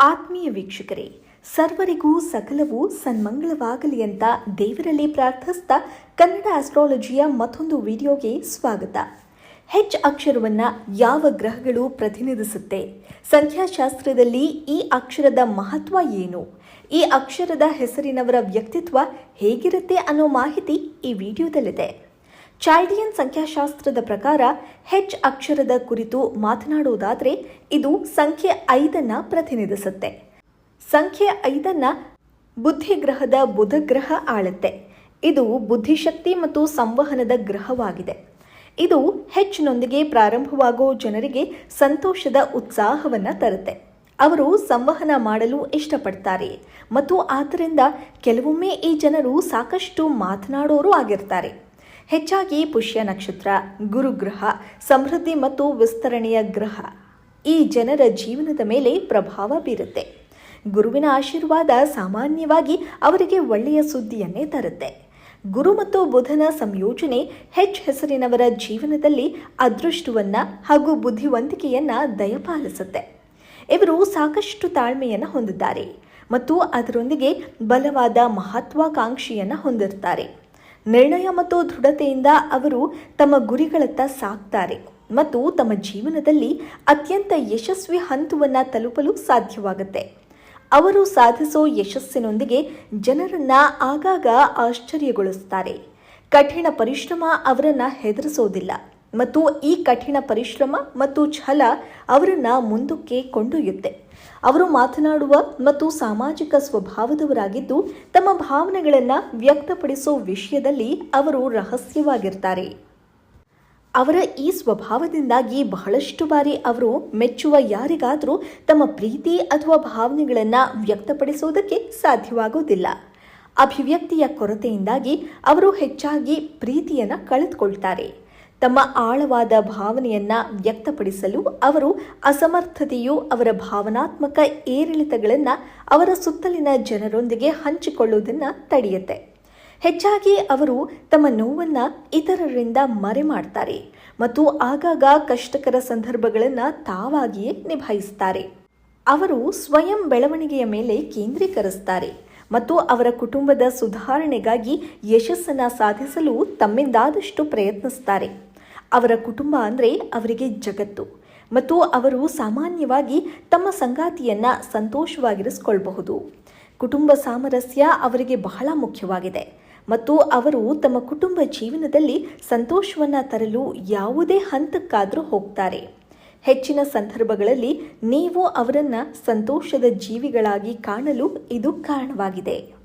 ಆತ್ಮೀಯ ವೀಕ್ಷಕರೇ, ಸರ್ವರಿಗೂ ಸಕಲವೂ ಸನ್ಮಂಗಳವಾಗಲಿ ಅಂತ ದೇವರಲ್ಲಿ ಪ್ರಾರ್ಥಿಸ್ತಾ ಕನ್ನಡ ಆಸ್ಟ್ರಾಲಜಿಯ ಮತ್ತೊಂದು ವಿಡಿಯೋಗೆ ಸ್ವಾಗತ. ಹೆಚ್ ಅಕ್ಷರವನ್ನ ಯಾವ ಗ್ರಹಗಳು ಪ್ರತಿನಿಧಿಸುತ್ತೆ? ಸಂಖ್ಯಾಶಾಸ್ತ್ರದಲ್ಲಿ ಈ ಅಕ್ಷರದ ಮಹತ್ವ ಏನು? ಈ ಅಕ್ಷರದ ಹೆಸರಿನವರ ವ್ಯಕ್ತಿತ್ವ ಹೇಗಿರುತ್ತೆ ಅನ್ನೋ ಮಾಹಿತಿ ಈ ವಿಡಿಯೋದಲ್ಲಿದೆ. ಚಾಲ್ಡಿಯನ್ ಸಂಖ್ಯಾಶಾಸ್ತ್ರದ ಪ್ರಕಾರ ಹೆಚ್ ಅಕ್ಷರದ ಕುರಿತು ಮಾತನಾಡುವುದಾದರೆ ಇದು ಸಂಖ್ಯೆ ಐದನ್ನ ಪ್ರತಿನಿಧಿಸುತ್ತೆ. ಸಂಖ್ಯೆ ಐದನ್ನ ಬುಧ ಗ್ರಹ ಆಳುತ್ತೆ. ಇದು ಬುದ್ಧಿಶಕ್ತಿ ಮತ್ತು ಸಂವಹನದ ಗ್ರಹವಾಗಿದೆ. ಇದು ಹೆಚ್ಚಿನೊಂದಿಗೆ ಪ್ರಾರಂಭವಾಗೋ ಜನರಿಗೆ ಸಂತೋಷದ ಉತ್ಸಾಹವನ್ನು ತರುತ್ತೆ. ಅವರು ಸಂವಹನ ಮಾಡಲು ಇಷ್ಟಪಡ್ತಾರೆ ಮತ್ತು ಆದ್ದರಿಂದ ಕೆಲವೊಮ್ಮೆ ಈ ಜನರು ಸಾಕಷ್ಟು ಮಾತನಾಡೋರು ಆಗಿರ್ತಾರೆ. ಹೆಚ್ಚಾಗಿ ಪುಷ್ಯ ನಕ್ಷತ್ರ, ಗುರುಗ್ರಹ, ಸಮೃದ್ಧಿ ಮತ್ತು ವಿಸ್ತರಣೆಯ ಗ್ರಹ. ಈ ಜನರ ಜೀವನದ ಮೇಲೆ ಪ್ರಭಾವ ಬೀರುತ್ತೆ. ಗುರುವಿನ ಆಶೀರ್ವಾದ ಸಾಮಾನ್ಯವಾಗಿ ಅವರಿಗೆ ಒಳ್ಳೆಯ ಸುದ್ದಿಯನ್ನೇ ತರುತ್ತೆ. ಗುರು ಮತ್ತು ಬುಧನ ಸಂಯೋಜನೆ ಹೆಚ್ ಹೆಸರಿನವರ ಜೀವನದಲ್ಲಿ ಅದೃಷ್ಟವನ್ನ ಹಾಗೂ ಬುದ್ಧಿವಂತಿಕೆಯನ್ನ ದಯಪಾಲಿಸುತ್ತೆ. ಇವರು ಸಾಕಷ್ಟು ತಾಳ್ಮೆಯನ್ನು ಹೊಂದಿದ್ದಾರೆ ಮತ್ತು ಅದರೊಂದಿಗೆ ಬಲವಾದ ಮಹತ್ವಾಕಾಂಕ್ಷೆಯನ್ನು ಹೊಂದಿರ್ತಾರೆ. ನಿರ್ಣಯ ಮತ್ತು ದೃಢತೆಯಿಂದ ಅವರು ತಮ್ಮ ಗುರಿಗಳತ್ತ ಸಾಕ್ತಾರೆ ಮತ್ತು ತಮ್ಮ ಜೀವನದಲ್ಲಿ ಅತ್ಯಂತ ಯಶಸ್ವಿ ಹಂತವನ್ನು ತಲುಪಲು ಸಾಧ್ಯವಾಗುತ್ತೆ. ಅವರು ಸಾಧಿಸೋ ಯಶಸ್ಸಿನೊಂದಿಗೆ ಜನರನ್ನ ಆಗಾಗ ಆಶ್ಚರ್ಯಗೊಳಿಸ್ತಾರೆ. ಕಠಿಣ ಪರಿಶ್ರಮ ಅವರನ್ನು ಹೆದರಿಸೋದಿಲ್ಲ. ಮತ್ತು ಈ ಕಠಿಣ ಪರಿಶ್ರಮ ಮತ್ತು ಛಲ ಅವರನ್ನ ಮುಂದಕ್ಕೆ ಕೊಂಡೊಯ್ಯುತ್ತೆ. ಅವರು ಮಾತನಾಡುವ ಮತ್ತು ಸಾಮಾಜಿಕ ಸ್ವಭಾವದವರಾಗಿದ್ದು ತಮ್ಮ ಭಾವನೆಗಳನ್ನು ವ್ಯಕ್ತಪಡಿಸೋ ವಿಷಯದಲ್ಲಿ ಅವರು ರಹಸ್ಯವಾಗಿರ್ತಾರೆ. ಅವರ ಈ ಸ್ವಭಾವದಿಂದಾಗಿ ಬಹಳಷ್ಟು ಬಾರಿ ಅವರು ಮೆಚ್ಚುವ ಯಾರಿಗಾದರೂ ತಮ್ಮ ಪ್ರೀತಿ ಅಥವಾ ಭಾವನೆಗಳನ್ನು ವ್ಯಕ್ತಪಡಿಸುವುದಕ್ಕೆ ಸಾಧ್ಯವಾಗುವುದಿಲ್ಲ ಅಭಿವ್ಯಕ್ತಿಯ ಕೊರತೆಯಿಂದಾಗಿ ಅವರು ಹೆಚ್ಚಾಗಿ ಪ್ರೀತಿಯನ್ನು ಕಳೆದುಕೊಳ್ತಾರೆ. ತಮ್ಮ ಆಳವಾದ ಭಾವನೆಯನ್ನ ವ್ಯಕ್ತಪಡಿಸಲು ಅವರು ಅಸಮರ್ಥತೆಯು ಅವರ ಭಾವನಾತ್ಮಕ ಏರಿಳಿತಗಳನ್ನು ಅವರ ಸುತ್ತಲಿನ ಜನರೊಂದಿಗೆ ಹಂಚಿಕೊಳ್ಳುವುದನ್ನು ತಡೆಯುತ್ತೆ. ಹೆಚ್ಚಾಗಿ ಅವರು ತಮ್ಮ ನೋವನ್ನು ಇತರರಿಂದ ಮರೆ ಮಾಡ್ತಾರೆ ಮತ್ತು ಆಗಾಗ ಕಷ್ಟಕರ ಸಂದರ್ಭಗಳನ್ನು ತಾವಾಗಿಯೇ ನಿಭಾಯಿಸ್ತಾರೆ. ಅವರು ಸ್ವಯಂ ಬೆಳವಣಿಗೆಯ ಮೇಲೆ ಕೇಂದ್ರೀಕರಿಸ್ತಾರೆ ಮತ್ತು ಅವರ ಕುಟುಂಬದ ಸುಧಾರಣೆಗಾಗಿ ಯಶಸ್ಸನ್ನು ಸಾಧಿಸಲು ತಮ್ಮಿಂದಾದಷ್ಟು ಪ್ರಯತ್ನಿಸ್ತಾರೆ. ಅವರ ಕುಟುಂಬ ಅಂದರೆ ಅವರಿಗೆ ಜಗತ್ತು. ಮತ್ತು ಅವರು ಸಾಮಾನ್ಯವಾಗಿ ತಮ್ಮ ಸಂಗಾತಿಯನ್ನು ಸಂತೋಷವಾಗಿರಿಸಿಕೊಳ್ಳಬಹುದು ಕುಟುಂಬ ಸಾಮರಸ್ಯ ಅವರಿಗೆ ಬಹಳ ಮುಖ್ಯವಾಗಿದೆ. ಮತ್ತು ಅವರು ತಮ್ಮ ಕುಟುಂಬ ಜೀವನದಲ್ಲಿ ಸಂತೋಷವನ್ನು ತರಲು ಯಾವುದೇ ಹಂತಕ್ಕಾದರೂ ಹೋಗ್ತಾರೆ. ಹೆಚ್ಚಿನ ಸಂದರ್ಭಗಳಲ್ಲಿ ನೀವು ಅವರನ್ನು ಸಂತೋಷದ ಜೀವಿಗಳಾಗಿ ಕಾಣಲು ಇದು ಕಾರಣವಾಗಿದೆ.